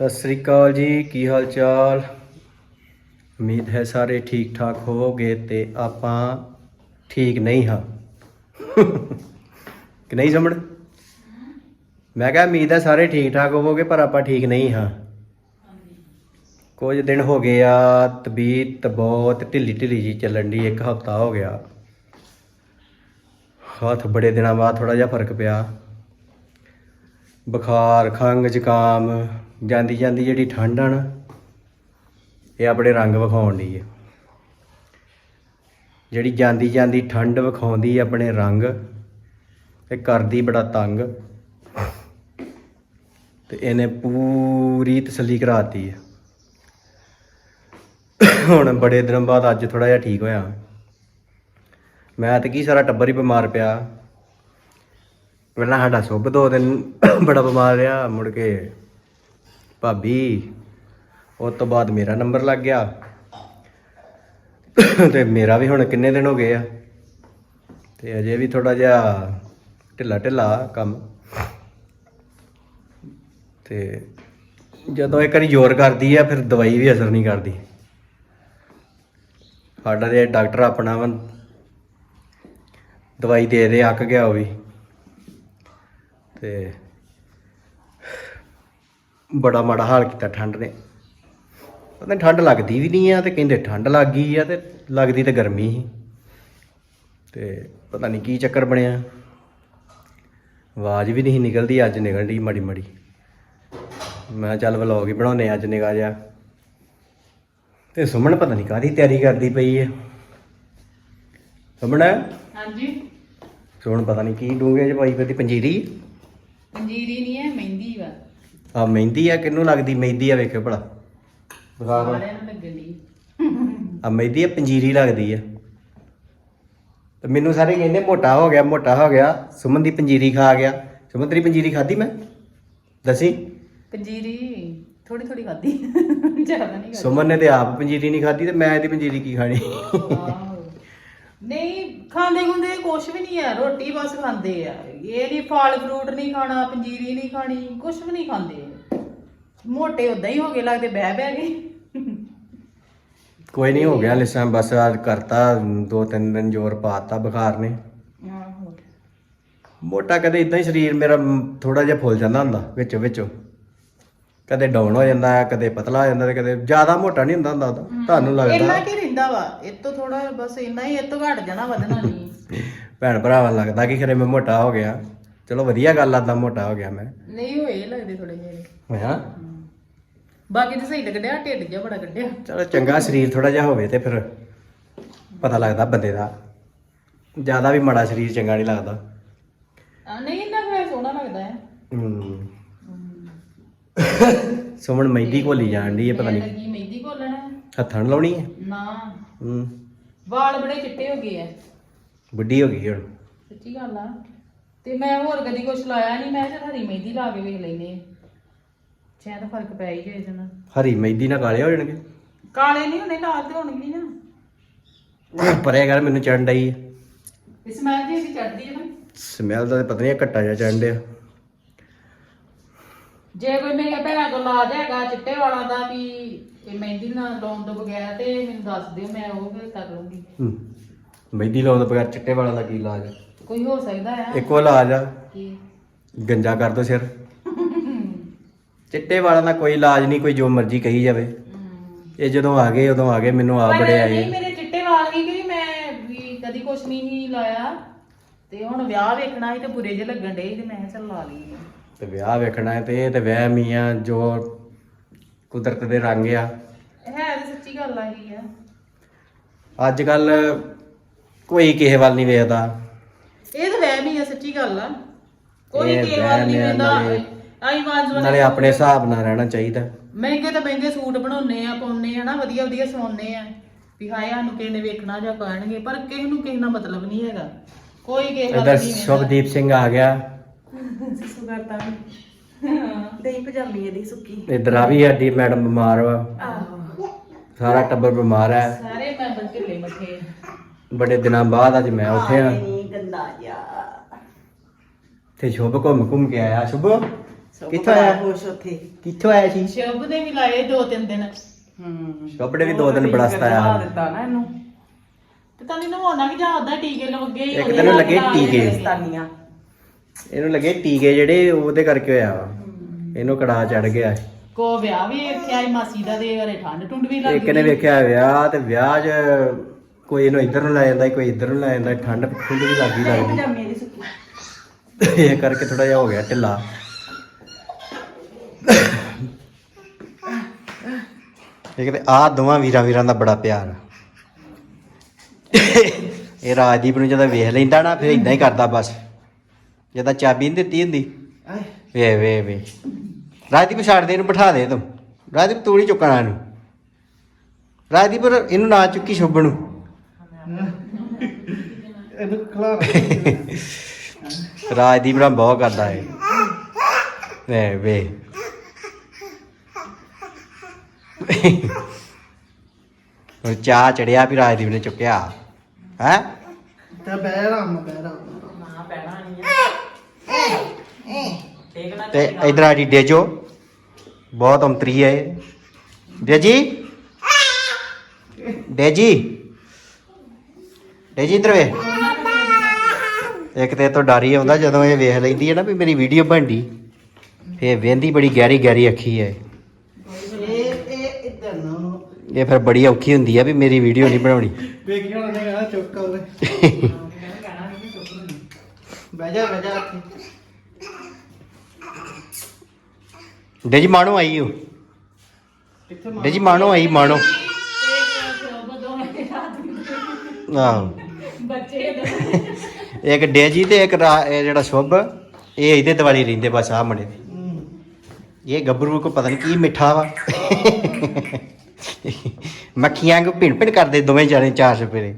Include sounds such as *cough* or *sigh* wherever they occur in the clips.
ਸਤਿ ਸ੍ਰੀ ਅਕਾਲ ਜੀ, ਕੀ ਹਾਲ ਚਾਲ? ਉਮੀਦ ਹੈ ਸਾਰੇ ਠੀਕ ਠਾਕ ਹੋਵੋਗੇ ਤੇ ਆਪਾਂ ਠੀਕ ਨਹੀਂ ਹਾਂ। ਕਿ ਨਹੀਂ ਸਮਝ ਮੈਂ ਕਿਹਾ ਉਮੀਦ ਹੈ ਸਾਰੇ ਠੀਕ ਠਾਕ ਹੋਵੋਗੇ, ਪਰ ਆਪਾਂ ਠੀਕ ਨਹੀਂ ਹਾਂ। ਕੁਝ ਦਿਨ ਹੋ ਗਏ ਆ, ਤਬੀਅਤ ਬਹੁਤ ਢਿੱਲੀ ਢਿੱਲੀ ਜੀ ਚੱਲਣ ਦੀ ਇੱਕ ਹਫਤਾ ਹੋ ਗਿਆ। ਹੱਥ ਬੜੇ ਦਿਨਾਂ ਬਾਅਦ ਥੋੜਾ ਜਿਹਾ ਫ਼ਰਕ ਪਿਆ। ਬੁਖਾਰ ਖੰਗ ਜ਼ੁਕਾਮ ਜਾਂਦੀ ਜਾਂਦੀ ਜਿਹੜੀ ਠੰਡ ਆ ਨਾ, ਇਹ ਆਪਣੇ ਰੰਗ ਵਿਖਾਉਣ ਦੀ ਹੈ ਜਿਹੜੀ ਜਾਂਦੀ ਜਾਂਦੀ ਠੰਡ ਵਿਖਾਉਂਦੀ ਆਪਣੇ ਰੰਗ ਤੇ ਕਰਦੀ ਬੜਾ ਤੰਗ। ਤੇ ਇਹਨੇ ਪੂਰੀ ਤਸੱਲੀ ਕਰਾਤੀ ਹੈ ਹੁਣ ਬੜੇ ਦਿਨਾਂ ਬਾਅਦ ਅੱਜ ਥੋੜਾ ਜਿਹਾ ਠੀਕ ਹੋਇਆ। ਮੈਂ ਤੇ ਕੀ ਸਾਰਾ ਟੱਬਰ ਹੀ ਬਿਮਾਰ ਪਿਆ। ਪਹਿਲਾਂ ਸਾਡਾ ਸੁੱਭ ਦੋ ਦਿਨ ਬੜਾ ਬਿਮਾਰ ਰਿਹਾ ਮੁੜ ਕੇ ਭਾਬੀ ਉਸ ਤੋਂ ਬਾਅਦ ਮੇਰਾ ਨੰਬਰ ਲੱਗ ਗਿਆ। ਤੇ ਮੇਰਾ ਵੀ ਹੁਣ ਕਿੰਨੇ ਦਿਨ ਹੋ ਗਏ ਆ। ਤੇ ਅਜੇ ਵੀ ਥੋੜਾ ਜਿਹਾ ਢਿੱਲਾ ਢਿੱਲਾ ਕੰਮ। ਤੇ ਜਦੋਂ ਇੱਕ ਵਾਰੀ ਜ਼ੋਰ ਕਰਦੀ ਆ, ਫਿਰ ਦਵਾਈ ਵੀ ਅਸਰ ਨਹੀਂ ਕਰਦੀ। ਸਾਡਾ ਤੇ ਡਾਕਟਰ ਆਪਣਾ ਵਾ। ਦਵਾਈ ਦੇ ਦੇ, ਅੱਕ ਗਿਆ ਉਹ ਵੀ। ਤੇ ਬੜਾ ਮਾੜਾ ਹਾਲ ਕੀਤਾ ਠੰਡ ਨੇ। ਪਤਾ ਨੀ ਠੰਡ ਲੱਗਦੀ ਵੀ ਨਹੀਂ ਆ ਤੇ ਕਹਿੰਦੇ ਠੰਡ ਲੱਗ ਗਈ ਆ ਤੇ ਲੱਗਦੀ ਤੇ ਗਰਮੀ ਸੀ। ਤੇ ਪਤਾ ਨਹੀਂ ਕੀ ਚੱਕਰ ਬਣਿਆ। ਆਵਾਜ਼ ਵੀ ਨਹੀਂ ਨਿਕਲਦੀ ਅੱਜ ਨਿਕਲਦੀ ਮਾੜੀ ਮਾੜੀ। ਮੈਂ ਚੱਲ ਵਲੌਗ ਹੀ ਬਣਾਉਨੇ ਅੱਜ ਨਿਕਾ ਜਿਹਾ। ਤੇ ਸੁਮਨ ਪਤਾ ਨਹੀਂ ਕਾਦੀ ਤਿਆਰੀ ਕਰਦੀ ਪਈ ਹੈ ਸੁਮਨ? ਹਾਂਜੀ। ਸੁਮਨ ਪਤਾ ਨਹੀਂ ਕੀ ਡੂੰਗੇ ਚ ਪਾਈ ਫਿਰਦੀ ਪੰਜੀਰੀ? ਪੰਜੀਰੀ ਨਹੀਂ ਹੈ ਮਹਿੰਦੀ ਵਾ। ਆ ਮਹਿੰਦੀ ਆ ਕਿਹਨੂੰ ਲੱਗਦੀ ਮਹਿੰਦੀ ਆ ਵੇਖੇ ਭਲਾ। ਦਿਖਾ ਭਲਾ। ਸਾਰਿਆਂ ਨੂੰ ਲੱਗਣ ਦੀ ਆ ਮਹਿੰਦੀ ਆ ਪੰਜੀਰੀ ਲੱਗਦੀ ਆ। ਤੇ ਮੈਨੂੰ ਸਾਰੇ ਕਹਿੰਦੇ ਮੋਟਾ ਹੋ ਗਿਆ ਮੋਟਾ ਹੋ ਗਿਆ। ਸੁਮਨ ਦੀ ਪੰਜੀਰੀ ਖਾ ਗਿਆ। ਸੁਮਨ ਤੇਰੀ ਪੰਜੀਰੀ ਖਾਧੀ ਮੈਂ? ਦੱਸੀ। ਪੰਜੀਰੀ ਥੋੜੀ ਥੋੜੀ ਖਾਦੀ ਜ਼ਿਆਦਾ ਨਹੀਂ ਖਾਦੀ ਸੁਮਨ ਨੇ ਤੇ ਆਪ ਪੰਜੀਰੀ ਨਹੀਂ ਖਾਧੀ ਤੇ ਮੈਂ ਇਹਦੀ ਪੰਜੀਰੀ ਕੀ ਖਾਣੀ। ਨਹੀਂ ਖਾਂਦੇ ਹੁੰਦੇ ਕੁਛ ਵੀ ਨਹੀਂ ਹੈ ਰੋਟੀ ਬਸ ਖਾਂਦੇ ਆ। ਇਹ ਨਹੀਂ ਫਲ ਫਰੂਟ ਨਹੀਂ ਖਾਣਾ ਪੰਜੀਰੀ ਨਹੀਂ ਖਾਣੀ ਕੁਛ ਵੀ ਨਹੀਂ ਖਾਂਦੇ। ਮੋਟੇ ਉਦਾਂ ਹੀ ਹੋ ਗਏ ਲੱਗਦੇ ਬਹਿ ਬਹਿ ਕੇ। ਕੋਈ ਨਹੀਂ ਹੋ ਗਿਆ ਲਿਸਾਂ ਬਸ ਆ ਕਰਤਾ ਦੋ ਤਿੰਨ ਦਿਨ ਜ਼ੋਰ ਪਾਤਾ ਬੁਖਾਰ ਨੇ। ਮੋਟਾ ਕਦੇ ਇਦਾਂ ਹੀ ਸਰੀਰ ਮੇਰਾ ਥੋੜਾ ਜਿਹਾ ਫੁੱਲ ਜਾਂਦਾ ਹੁੰਦਾ ਵਿੱਚ ਵਿੱਚੋਂ। ਕਦੇ ਡਾਊਨ ਹੋ ਜਾਂਦਾ ਹੈ ਕਦੇ ਪਤਲਾ ਹੋ ਜਾਂਦਾ ਤੇ ਕਦੇ ਜ਼ਿਆਦਾ ਮੋਟਾ ਨਹੀਂ ਹੁੰਦਾ ਹੁੰਦਾ ਉਦੋਂ। ਤੁਹਾਨੂੰ ਇੰਨਾ ਲੱਗਦਾ ਕੀ ਰਹਿੰਦਾ ਵਾ? ਇਹ ਤੋਂ ਥੋੜਾ ਬਸ ਇੰਨਾ ਹੀ ਇਹ ਤੋਂ ਘਟ ਜਾਣਾ ਵਧਣਾ ਨਹੀਂ ਭੈਣ ਭਰਾਵਾਂ ਨੂੰ ਲੱਗਦਾ ਕਿ ਖਰੇ ਮੈਂ ਮੋਟਾ ਹੋ ਗਿਆ। ਚਲੋ ਵਧੀਆ ਗੱਲ ਆਦਾ ਮੋਟਾ ਹੋ ਗਿਆ ਮੈਂ। ਨਹੀਂ ਹੋਏ ਲੱਗਦੇ ਥੋੜੇ ਜਿਹੇ। ਹੋਇਆ ਬਾਕੀ ਤਾਂ ਸਹੀ ਲੱਗਦਿਆ ਢਿੱਡ ਜਿਹਾ ਬੜਾ ਕੱਢਿਆ। ਚਲੋ ਚੰਗਾ ਸਰੀਰ ਥੋੜਾ ਜਿਹਾ ਹੋਵੇ ਤੇ ਫਿਰ ਪਤਾ ਲੱਗਦਾ ਬੰਦੇ ਦਾ। ਜ਼ਿਆਦਾ ਵੀ ਮਾੜਾ ਸਰੀਰ ਚੰਗਾ ਨਹੀਂ ਲੱਗਦਾ। ਆ ਨਹੀਂ ਇੰਨਾ ਫਿਰ ਸੋਹਣਾ ਲੱਗਦਾ ਹੈ ਹਮ। ਸੁਮਨ ਮਹਿੰਦੀ ਘੋਲੀ ਜਾਣ ਦੀ ਹੈ ਪਤਾ ਨਹੀਂ। ਲੱਗੀ ਮਹਿੰਦੀ ਘੋਲਣ? ਹੱਥਾਂ ਲਾਉਣੀ ਹੈ ਨਾ। ਹੂੰ। ਵਾਲ ਬੜੇ ਚਿੱਟੇ ਹੋ ਗਏ ਆ। ਬੁੱਢੀ ਹੋ ਗਈ ਹੁਣ। ਸੱਚੀ ਗੱਲ ਆ। ਤੇ ਮੈਂ ਹੋਰ ਕਦੀ ਕੁਛ ਲਾਇਆ ਨਹੀਂ ਮੈਂ ਜਦ ਹਰੀ ਮਹਿੰਦੀ ਲਾ ਕੇ ਵੇਖ ਲੈਨੇ ਸ਼ਾਇਦ ਫ਼ਰਕ ਪੈ ਹੀ ਜਾਏ ਇਹਦੇ ਨਾਲ। ਹਰੀ ਮਹਿੰਦੀ ਨਾਲ ਕਾਲੇ ਹੋ ਜਾਣਗੇ। ਕਾਲੇ ਨਹੀਂ ਹੁੰਦੇ ਲਾਲ ਤੇ ਹੋਣਗੇ ਨਾ। ਪਰੇ ਗੱਲ ਮੈਨੂੰ ਚੜਨ ਡਈ ਹੈ ਇਸ ਮੈਂ ਜੀ ਅਸੀਂ ਚੜਦੀ ਹੈ ਨਾ। ਸਮੈਲ ਦਾ ਤਾਂ ਪਤਾ ਨਹੀਂ ਘੱਟਾ ਜਿਹਾ ਚੜਨ ਡਿਆ। ਜੇ ਕੋਈ ਮੇਰੇ ਭੈਣਾਂ ਕੋਲ ਲਾਜ ਹੈਗਾ ਚਿੱਟੇ ਵਾਲਾਂ ਦਾ ਵੀ ਇਹ ਮਹਿੰਦੀ ਨਾਲ ਲਾਉਣ ਤੋਂ ਬਗੈਰ ਤੇ ਮੈਨੂੰ ਦੱਸ ਦਿਓ ਮੈਂ ਉਹ ਫਿਰ ਕਰ ਲੂੰਗੀ ਹੂੰ। ਮਹਿੰਦੀ ਲਾਉਣ ਤੋਂ ਬਗੈਰ ਚਿੱਟੇ ਵਾਲਾਂ ਦਾ ਕੀ ਇਲਾਜ ਹੈ? ਕੋਈ ਹੋ ਸਕਦਾ ਹੈ ਇੱਕੋ ਇਲਾਜ ਆ। ਕੀ? ਗੰਜਾ ਕਰ ਦੋ ਸਿਰ। ਚਿੱਟੇ ਵਾਲਾਂ ਦਾ ਕੋਈ ਇਲਾਜ ਨਹੀਂ ਕੋਈ ਜੋ ਮਰਜ਼ੀ ਕਹੀ ਜਾਵੇ। ਹਮ। ਇਹ ਜਦੋਂ ਆ ਗਏ ਉਦੋਂ ਆ ਗਏ ਮੈਨੂੰ ਆ ਪਰ ਬੜੇ ਆਏ। ਨਹੀਂ ਮੇਰੇ ਚਿੱਟੇ ਵਾਲ ਨਹੀਂ ਕਿ ਮੈਂ ਵੀ ਕਦੀ ਕੁਛ ਨਹੀਂ ਸੀ ਲਾਇਆ। ਤੇ ਹੁਣ ਵਿਆਹ ਵੇਖਣਾ ਸੀ ਤੇ ਬੁਰੇ ਜਿਹੇ ਲੱਗਣ ਡੇ ਤੇ ਮੈਂ ਕਿਹਾ ਚੱਲ ਲਾ ਲਈਏ। ਤੇ ਵਿਆਹ ਵੇਖਣਾ ਹੈ ਤੇ ਇਹ ਤੇ ਵਹਿਮ ਹੀ ਆ ਜੋ ਕੁਦਰਤ ਦੇ ਰੰਗ ਆ। ਹੈ ਤੇ ਸੱਚੀ ਗੱਲ ਆਹੀ ਆ। ਅੱਜ ਕੱਲ ਕੋਈ ਕਿਸੇ ਵੱਲ ਨਹੀਂ ਵੇਖਦਾ। ਇਹ ਤਾਂ ਵਹਿਮ ਹੀ ਆ ਸੱਚੀ ਗੱਲ ਆ। ਕੋਈ ਇਹ ਕੇ ਵਾਲ ਨਹੀਂ ਵਹਿਮ ਆ, ਨਾਲੇ- ਆਈ ਵਾਂਜ ਨਾਲੇ ਆਪਣੇ ਹਿਸਾਬ ਨਾਲ ਰਹਿਣਾ ਚਾਹੀਦਾ। ਮਹਿੰਗੇ ਤਾਂ ਮਹਿੰਗੇ ਸੂਟ ਬਣਾਉਨੇ ਆ ਪਾਉਨੇ ਆ ਨਾ ਵਧੀਆ ਵਧੀਆ ਸਵਾਉਨੇ ਆ। ਵੀ ਹਾਏ ਸਾਨੂੰ ਕਿਸੇ ਨੇ ਵੇਖਣਾ ਜਾਂ ਕਹਿਣਗੇ ਪਰ ਕਿਸੇ ਨੂੰ ਕਿਸੇ ਨਾਲ ਮਤਲਬ ਨਹੀਂ ਹੈਗਾ। ਕੋਈ ਕਿਸੇ ਗੱਲ ਇਧਰ ਨਹੀਂ ਸ਼ੁਭਦੀਪ ਸਿੰਘ ਆ ਗਿਆ। ਸੁਸੂ ਕਰਤਾ ਦਹੀਂ ਪਜਾਮੀ ਇਹਦੀ ਸੁੱਕੀ। ਇਧਰ ਆ ਵੀ ਸਾਡੀ ਮੈਡਮ ਬਿਮਾਰ ਵਾ। ਆਹੋ। ਸਾਰਾ ਟੱਬਰ ਬਿਮਾਰ ਹੈ। ਸਾਰੇ ਮੈਂਬਰ ਢਿੱਲੇ ਮੱਠੇ ਬੜੇ ਦਿਨਾਂ ਬਾਅਦ ਅੱਜ ਮੈਂ ਉੱਠਿਆ ਨਹੀਂ ਗੰਦਾ ਜਾ ਤੇ ਸ਼ੁਭ ਘੁੰਮ ਘੁੰਮ ਕੇ ਆਇਆ। ਸ਼ੁਭ ਕਿੱਥੋਂ ਆਇਆ? ਖੁਸ਼ ਉੱਥੇ। ਕਿੱਥੋਂ ਆਇਆ ਸੀ? ਸ਼ੁਭ ਦੇ ਵੀ ਲਾਏ ਦੋ ਤਿੰਨ ਦਿਨ। ਹੂੰ। ਸ਼ੁਭ ਨੇ ਵੀ ਦੋ ਦਿਨ ਬੜਾ ਸਤਾਇਆ। ਦਿੱਤਾ ਨਾ ਇਹਨੂੰ। ਪਤਾ ਨਹੀਂ ਨਹਾਉਣਾ ਕਿ ਜਾਂ ਉਦਾਂ ਟੀਕੇ ਲੱਗੇ ਹੀ ਇੱਕ ਉਹਦੇ ਦਿਨ ਨਾਲ ਲੱਗੇ ਲਾ ਕੇ ਟੀਕੇ। ਸਤਾਨੀਆਂ ਇਹਨੂੰ ਲੱਗੇ ਟੀਕੇ ਜਿਹੜੇ ਉਹਦੇ ਕਰਕੇ ਹੋਇਆ ਵਾ। ਇਹਨੂੰ ਕੜਾ ਚੜ ਗਿਆ। ਕੋ ਵਿਆਹ ਵੀ ਵੇਖਿਆ ਸੀ ਮਾਸੀ ਦਾ ਦੇ ਘਰੇ ਠੰਡ ਟੁੰਡ ਵੀ ਲੱਗ ਇੱਕ ਨੇ ਵੇਖਿਆ ਵਿਆਹ ਤੇ ਵਿਆਹ 'ਚ ਕੋਈ ਇਹਨੂੰ ਇੱਧਰ ਨੂੰ ਲੈ ਜਾਂਦਾ ਕੋਈ ਇੱਧਰ ਨੂੰ ਲੈ ਜਾਂਦਾ ਠੰਡ ਠੁੰਡ ਵੀ ਲੱਗੀ ਲੱਗਦੀ। ਪਜਾਮੀ ਦੀ ਸੁੱਕੀ ਇਹ ਕਰਕੇ ਥੋੜਾ ਜਿਹਾ ਹੋ ਗਿਆ ਢਿੱਲਾ। ਇਹ ਕਿਤੇ ਆ ਦੋਵਾਂ ਵੀਰਾਂ ਵੀਰਾਂ ਦਾ ਬੜਾ ਪਿਆਰ। ਆ। ਇਹ ਰਾਜਦੀਪ ਨੂੰ ਜਦੋਂ ਵੇਖ ਲੈਂਦਾ ਨਾ ਫਿਰ ਇਦਾਂ ਹੀ ਕਰਦਾ ਬਸ। ਜਦੋਂ ਚਾਬੀ ਨਹੀਂ ਦਿੱਤੀ ਹੁੰਦੀ। ਵੇ ਵੇ ਵੇ। ਰਾਜਦੀਪ ਛੱਡ ਦੇ ਇਹਨੂੰ ਬਿਠਾ ਦੇ ਤੂੰ। ਰਾਜਦੀਪ ਤੂੰ ਨਹੀਂ ਚੁੱਕਣਾ ਇਹਨੂੰ। ਰਾਜਦੀਪ ਇਹਨੂੰ ਨਾ ਚੁੱਕੀ ਸ਼ੁੱਭ ਨੂੰ। ਇਹਨੂੰ ਖਲਾ ਰਾਜਦੀਪ ਨਾਲ ਬਹੁਤ ਕਰਦਾ ਹੈ ਵੇ ਵੇ। ਉਹ ਚਾਹ ਚੜਿਆ ਵੀ ਰਾਜਦੀਪ ਨੇ ਚੁੱਕਿਆ। ਹੈ? ਤੇ ਬਹਿ ਰਾਮ ਬਹਿ ਰਾਮ। ਨਾ ਪੈਣਾ ਨਹੀਂ ਤੇ ਇਧਰ ਆ ਜੀ ਡੇਜੋ ਬਹੁਤ ਅੰਤਰੀ ਹੈ ਇਹ। ਡੇਜੀ ਡੇਜੀ ਡੇਜੀ ਇਧਰ ਵੇ। ਇੱਕ ਤੇ ਇਹ ਤੋਂ ਡਰ ਹੀ ਆਉਂਦਾ ਜਦੋਂ ਇਹ ਵੇਖ ਲੈਂਦੀ ਹੈ ਨਾ ਵੀ ਮੇਰੀ ਵੀਡੀਓ ਬਣਦੀ ਫੇਰ ਵੇਂਦੀ ਬੜੀ ਗਹਿਰੀ ਗਹਿਰੀ ਅੱਖੀ ਹੈ। ਇਹ ਇਹ ਇੱਧਰ ਨੂੰ ਇਹ ਫਿਰ ਬੜੀ ਔਖੀ ਹੁੰਦੀ ਆ ਵੀ ਮੇਰੀ ਵੀਡੀਓ ਨਹੀਂ ਬਣਾਉਣੀ। ਵੇਖਿਆ ਉਹਨੇ ਕਹਣਾ ਚੁੱਕ *laughs* ਕਰ ਬਹਿ ਜਾ ਬਹਿ ਜਾ ਡੇਜੀ ਮਾਣੋ ਆਈ ਹੋ ਕਿੱਥੇ ਡੇਜੀ ਮਾਣੋ ਆਈ ਮਾਣੋ। ਆਹੋ। ਬੱਚੇ ਇੱਕ ਡੇਜੀ ਤੇ ਇੱਕ ਰਾ- ਇਹ ਜਿਹੜਾ ਸ਼ੁਭ ਇਹ ਇਹਦੇ ਦਿਵਾਲੀ ਰਹਿੰਦੇ ਬਸ ਆ ਹੂੰ। ਇਹ ਗੱਭਰੂ ਕੋ ਪਤਾ ਨਹੀਂ ਕੀ ਮਿੱਠਾ ਵਾ। ਮੱਖੀਆਂ ਕੋ ਭਿਣ ਭਿਣ ਕਰਦੇ ਦੋਵੇਂ ਜਾਣੇ ਚਾਰ ਸਪੇਰੇ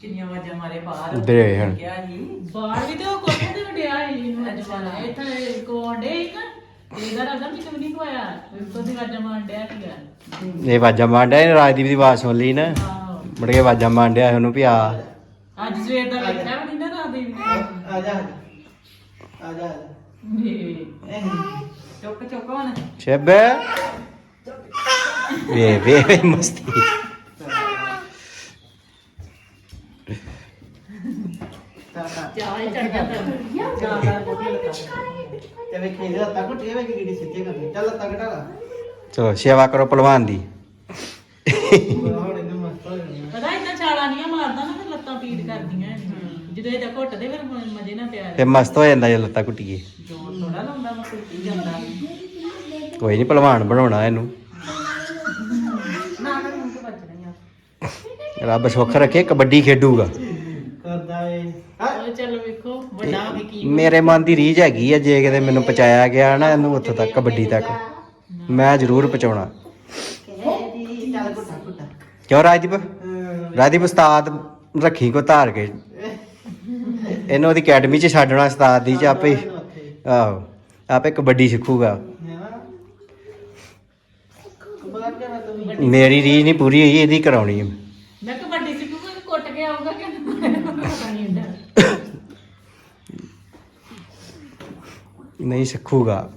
ਕਿੰਨੀਆਂ ਵਾਜਾਂ ਮਾਰੇ ਬਾਹਰ। ਦੇ ਕਿਹਾ ਸੀ। ਬਾਹਰ ਵੀ ਤੇ ਉਹ ਕੋਠੇ ਤੇ ਵਡਿਆ ਸੀ। ਅੱਜ ਪਾਣਾ ਇੱਥੇ ਕੋਂਡੇ ਇੱਕ। ਇਹਦਾ ਰਗਾ ਵੀ ਕਿਉਂ ਨਹੀਂ ਕੋਇਆ ਉਸ ਦੀ ਵਾਜਾਂ ਮਾਰ ਡਿਆ ਸੀਗਾ ਇਹ ਵਾਜਾ ਮਾਂਡਿਆ ਇਹ ਰਾਜਦੀਪ ਦੀ ਆਵਾਜ਼ ਸੁਣ ਲਈ ਨਾ। ਆਹੋ। ਮੁੜ ਕੇ ਵਾਜਾ ਮਾਂਡਿਆ ਉਹਨੂੰ ਵੀ ਆ ਅੱਜ ਸਵੇਰ ਦਾ ਵੇਖਿਆ ਵੀ ਨਹੀਂ ਨਾ ਰਾਦੀ ਵੀ ਆ ਜਾ ਆ ਜਾ। ਚੁੱਕ ਚੁੱਕ ਹੁਣ। ਵੇ ਵੇ ਵੇ ਮਸਤੀ। ਚਾਹ ਤੇ ਤੱਕ ਸਿੱਧੇ ਚੱਲ ਤੱਕ ਢਾਲਾ ਚਲੋ ਸੇਵਾ ਕਰੋ ਪਹਿਲਵਾਨ ਦੀ। ਹੁਣ ਇਹਨੂੰ ਮਸਤ ਹੋ ਜਾਣਾ ਪਤਾ ਇੰਨਾ ਛਾਲਾ ਨਹੀਂ ਮਾਰਦਾ ਨਾ ਫਿਰ ਲੱਤਾਂ ਪੀੜ ਕਰਦੀਆਂ ਇਹਦੀਆਂ। ਜਦੋਂ ਇਹਦਾ ਘੁੱਟਦੇ ਫਿਰ ਮ- ਮਜ਼ੇ ਨਾਲ ਪਿਆ ਤੇ ਮਸਤ ਹੋ ਜਾਂਦਾ ਜੇ ਲੱਤਾਂ ਘੁੱਟੀਏ। ਜੋਰ ਥੋੜਾ ਲਾਉਂਦਾ ਮੈਂ ਕੁੱਟੀ ਜਾਂਦਾ। ਕੋਈ ਨਹੀਂ ਪਹਿਲਵਾਨ ਬਣਾਉਣਾ ਇਹਨੂੰ। ਨਾ ਨਾ ਹੁਣ ਤਾਂ ਵੱਜਣਾ ਰੱਬ ਸੁੱਖ ਰੱਖੇ ਕਬੱਡੀ ਖੇਡੂਗਾ। ਹਾਂ ਉਹ ਚੱਲ ਵੇਖੋ ਵੱਡਾ ਵੀ ਕੀ ਮੇਰੇ ਮਨ ਦੀ ਰੀਝ ਹੈਗੀ ਆ ਜੇ ਕਿਤੇ ਮੈਨੂੰ ਪਹੁੰਚਾਇਆ ਗਿਆ ਨਾ ਇਹਨੂੰ ਉੱਥੋਂ ਤੱਕ ਕਬੱਡੀ ਤੱਕ। ਮੈਂ ਜ਼ਰੂਰ ਪਹੁੰਚਾਉਣਾ। ਜੀ ਚੱਲ ਕਿਉਂ ਰਾਜਦੀਪ ਰਾਜਦੀਪ ਉਸਤਾਦ ਰੱਖੀ ਕੋ ਧਾਰ ਕੇ। ਇਹਨੂੰ ਉਹਦੀ ਅਕੈਡਮੀ 'ਚ ਛੱਡਣਾ ਉਸਤਾਦ ਦੀ ਚ ਆਪੇ ਹੀ। ਆਹੋ ਆਪੇ ਕਬੱਡੀ ਸਿੱਖੂਗਾ। ਮੇਰੀ ਰੀਝ ਨਹੀਂ ਪੂਰੀ ਹੋਈ ਇਹਦੀ ਕਰਾਉਣੀ ਹੈ ਮੈਂ ਕਬੱਡੀ ਸਿੱਖੂਗਾ ਤੇ ਕੁੱਟ ਕੇ ਆਊਗਾ ਕਿ ਪਤਾ ਨਹੀਂ ਹੁੰਦਾ ਨਹੀਂ ਸਿੱਖੂਗਾ।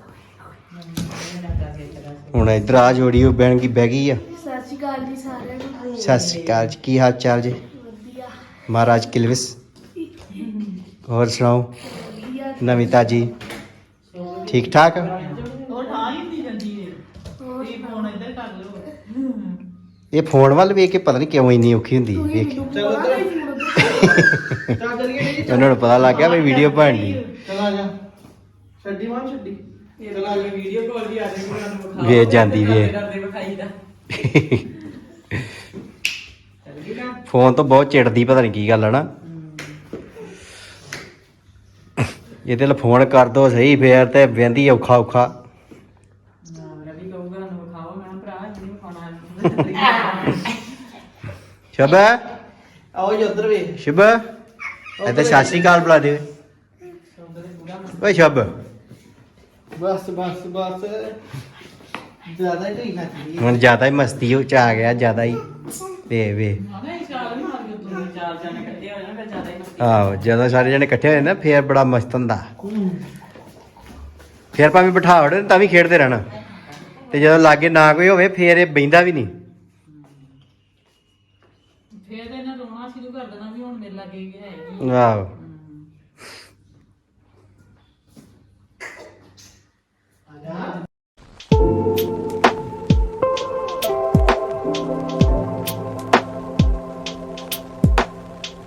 ਹੁਣ ਇਧਰ ਆ ਜੋੜੀ ਉਹ ਬਹਿਣ ਕੀ ਬਹਿ ਗਈ ਆ? ਸਤਿ ਸ਼੍ਰੀ ਅਕਾਲ ਜੀ ਸਾਰਿਆਂ ਨੂੰ ਸਤਿ ਸ੍ਰੀ ਅਕਾਲ ਜੀ ਕੀ ਹਾਲ ਚਾਲ ਜੀ? ਵਧੀਆ ਮਹਾਰਾਜ ਕਿਲਵਿਸ। ਹੋਰ ਸੁਣਾਓ? ਵਧੀਆ ਨਵੀਂ ਤਾਜੀ। ਠੀਕ ਠਾਕ? ਇਹ ਫੋਨ ਵੱਲ ਵੇਖ ਕੇ ਪਤਾ ਨਹੀਂ ਕਿਉਂ ਇੰਨੀ ਔਖੀ ਹੁੰਦੀ ਵੇਖ ਜੀ *laughs* ਉਹਨਾਂ ਨੂੰ ਪਤਾ ਲੱਗ ਗਿਆ ਵੀ ਵੀਡੀਓ ਬਣਨੀ। ਚਲ ਜਾ। ਛੱਡੀ ਮਾਂ ਛੱਡੀ। ਚਲ ਆ ਜਾ ਵੀਡੀਓ ਕਾਲ ਦੀ ਆ ਜਾਏਗੀ ਉਹਨਾਂ ਨੂੰ ਵਿਖਾ ਵੇਖ ਜਾਂਦੀ ਵੇਖ ਕਰਦੇ ਵਿਖਾਈ ਦਾ ਚੱਲ ਗਈ ਨਾ। ਫੋਨ ਤੋਂ ਬਹੁਤ ਚਿੜਦੀ ਪਤਾ ਨਹੀਂ ਕੀ ਗੱਲ ਹੈ ਨਾ। ਇਹਦੇ ਲਈ ਫੋਨ ਕਰ ਦੋ ਸਹੀ ਫੇਰ ਤੇ ਵਹਿੰਦੀ ਔਖਾ ਔਖਾ। ਰਵੀ ਕਹੂਗਾ ਨੂੰ ਵਿਖਾਓ ਮੈਂ ਕਿਹਾ ਭਰਾ ਜੀ ਖਾਣਾ ਸ਼ਬ ਆਓ ਜੀ ਉਧਰ ਵੇ ਸ਼ਬ ਇੱਥੇ ਸਤਿ ਸ੍ਰੀ ਅਕਾਲ ਬੁਲਾ ਦੇ। ਓਏ ਸ਼ਬ ਬਸ ਬਸ ਬਸ। ਜ਼ਿਆਦਾ ਹੀ ਢੀ ਨੱਚਦੀ ਹੁਣ ਜ਼ਿਆਦਾ ਹੀ ਮਸਤੀ ਉਹ ਚ ਆ ਗਿਆ ਜ਼ਿਆਦਾ ਹੀ। ਵੇ। ਵੇ ਆਹੋ ਜਦੋਂ ਸਾਰੇ ਜਣੇ ਇਕੱਠੇ ਹੋਏ ਨਾ ਫੇਰ ਬੜਾ ਮਸਤ ਹੁੰਦਾ। ਫਿਰ ਭਾਵੇਂ ਬਿਠਾ ਵੜੇ ਤਾਂ ਵੀ ਖੇਡਦੇ ਰਹਿਣਾ। ਤੇ ਜਦੋਂ ਲਾਗੇ ਨਾ ਕੋਈ ਹੋਵੇ ਫਿਰ ਇਹ ਬੈਂਦਾ ਵੀ ਨਹੀਂ। ਫੇਰ ਇਹਨਾਂ ਰੋਣਾ ਸ਼ੁਰੂ ਕਰ ਦੇਣਾ ਵੀ ਹੁਣ ਮੇਰੇ ਲੱਗੇ ਹੈ ਆਹੋ। Obrigado.